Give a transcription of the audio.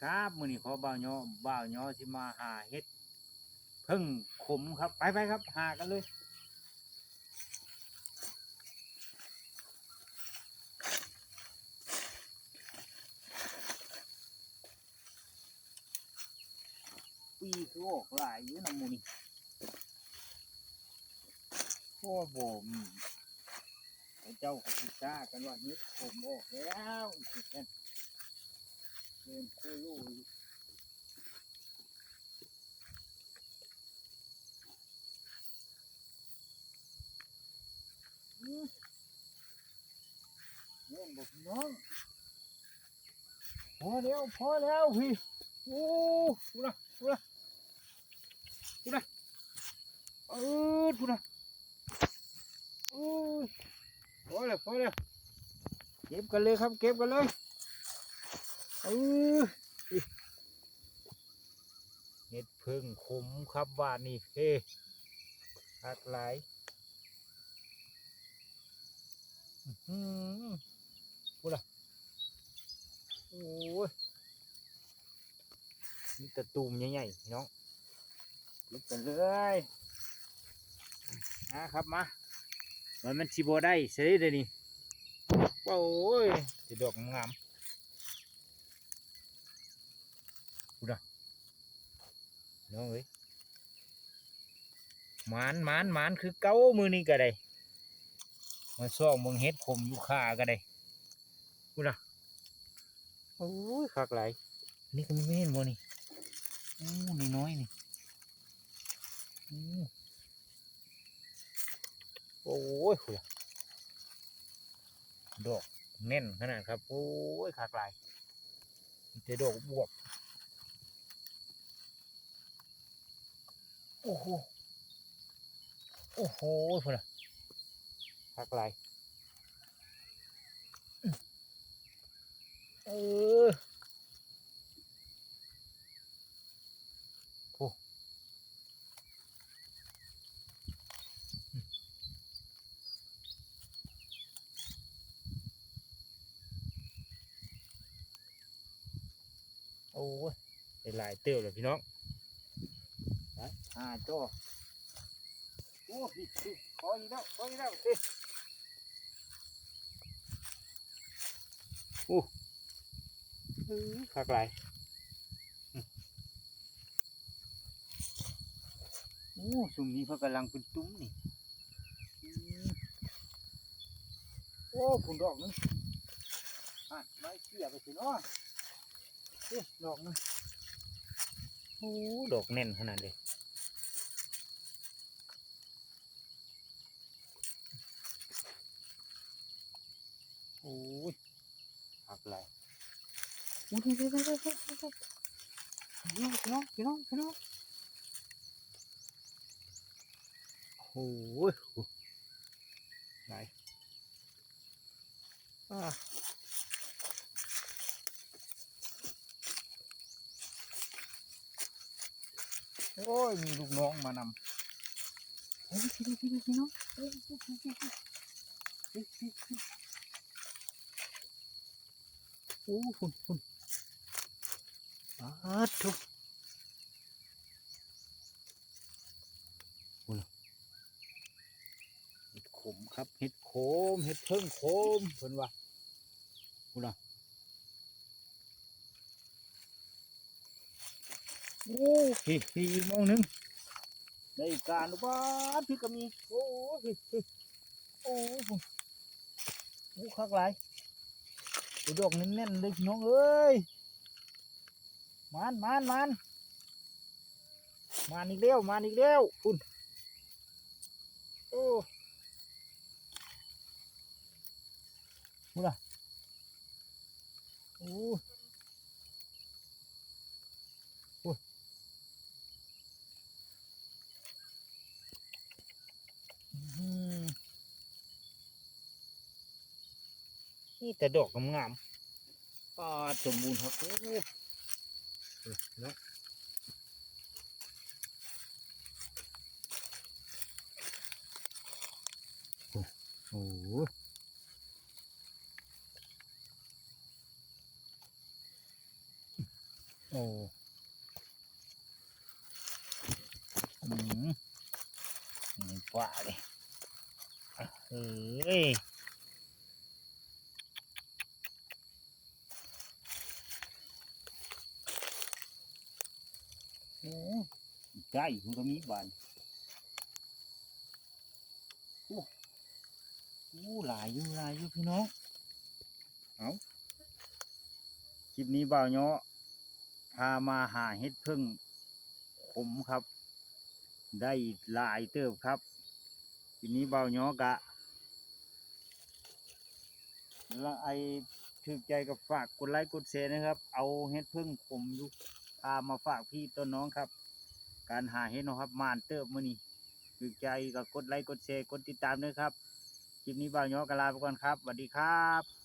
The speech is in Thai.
ครับมื้อนี้ขอบ่าวย่อบ่าวย่อสิมาหาเฮ็ดเพิ่งขมครับไปไปครับ หากันเลยปีคือออกหลายอยู่นะหมูนี่โอ้โบมไอ้เจ้าของพิซซ่ากันว่านี้ผมออกแล้วอีกแค่ นคู่ลูกอยู่อืมเล่นบอกพี่น้องพอแล้วพอแล้วพี่โอ้พูดนะพูนะพูนะเออพูดนะโอ้พอแล้วพอแล้วเก็บกันเลยครับเก็บกันเลย เออเห็ดพิ่งขมครับบ้านี่เพ่หักหลายอื้อหือพูดนะโอ้ยมีแตะตูมใหญ่ๆน้องลุกกันเลยนะครับมามันมันชิโบได้เสียเลยนี่โอ้ยจะดอกงาม ดูนะน้องเอ้ยหมานหมานหมานคือเก้ามือนี่ก็ได้มาซ่องมึงเฮ็ดผมอยู่ขาก็ได้ดูนะโอ้ยคักหลายนี่ก็ไม่เห็นบ่นี่โอ้นี่น้อยๆนี่โอ้โอ้ยคุณดอกแน่นขนาดครับ โอ้ยขากลายมีแต่ดอกบวบ อ้โห โอ้โหคุณอะขากลายอื้อเออโอ้ยได้หลายเตี้ยวเลยพี่น้องไป ห้าจ้อโอ้พี่พี่พออีกแล้วพออีกแล้วสิโอ้อื้อคักหลโอ้สุ่มนี้เขากำลังเป็นตุ้มนี่ โอ้ผุนดอกนึงอะไม่เสียไปสิเนาะเอ๊ะดอกนึงโอ้ดอกแน่นขนาดเลย อ้ยหักไหลายโอ้ยเดี๋ยวเดี๋ยวเดี๋ยวเดี๋ยวเดี๋ยวเดี๋ยวพี่น้องพี่น้องพี่น้องโอ้ยไหนอ่าโอ้ย มีลูกน้องมานำเฮ้ยพี่ดูพี่ดูพี่น้องเฮ้ยเฮ้ยเฮ้ยเฮ้ยเฮ้ยเฮ้ยเฮ้ยโอ้คุณคุณอาทุกโอ้ยเห็ดขมครับเห็ดโคมเห็ดเพิ่งโคมเพิ่นว่าโอ้ยโอ้พี่พี่อีกมองหนึงในการบ้านพี่ก็มีโอ้ยโอ้ยโอ้คักหลาย ไอ้ดอกแน่นๆเลยน้องเอ้ยมันมันมันมานอีกแล้วมานอีกแล้วคุณโอ้คุณล่ะโอ้ นี่แต่ดอกงามๆป้าสมบูรณ์ครับโอ้โหเออเนาะโอ้โหโอ้อืมนี่กว่าเลยเอ้ย ใกล้คุณก็มีบานโอ้โอ้หลายอยู่หลายอยู่พี่น้อง เอาคลิปนี้บ่าวเนาะพามาหาเห็ดพึ่งขมครับ ได้หลายเติบครับทีนี้เบาเนาะกะแล้วไอถึกใจกับฝากกดไลค์กดแชร์นะครับ เอาเห็ดพึ่งขมอยุ พามาฝากพี่ต้นน้องครับ การหาเห็ดนะครับมานเติบมือนี้ถูกใจก็กดไลค์กดแชร์กดติดตามด้วยครับคลิปนี้บาวยอกลาไปก่อนครับสวัสดีครับ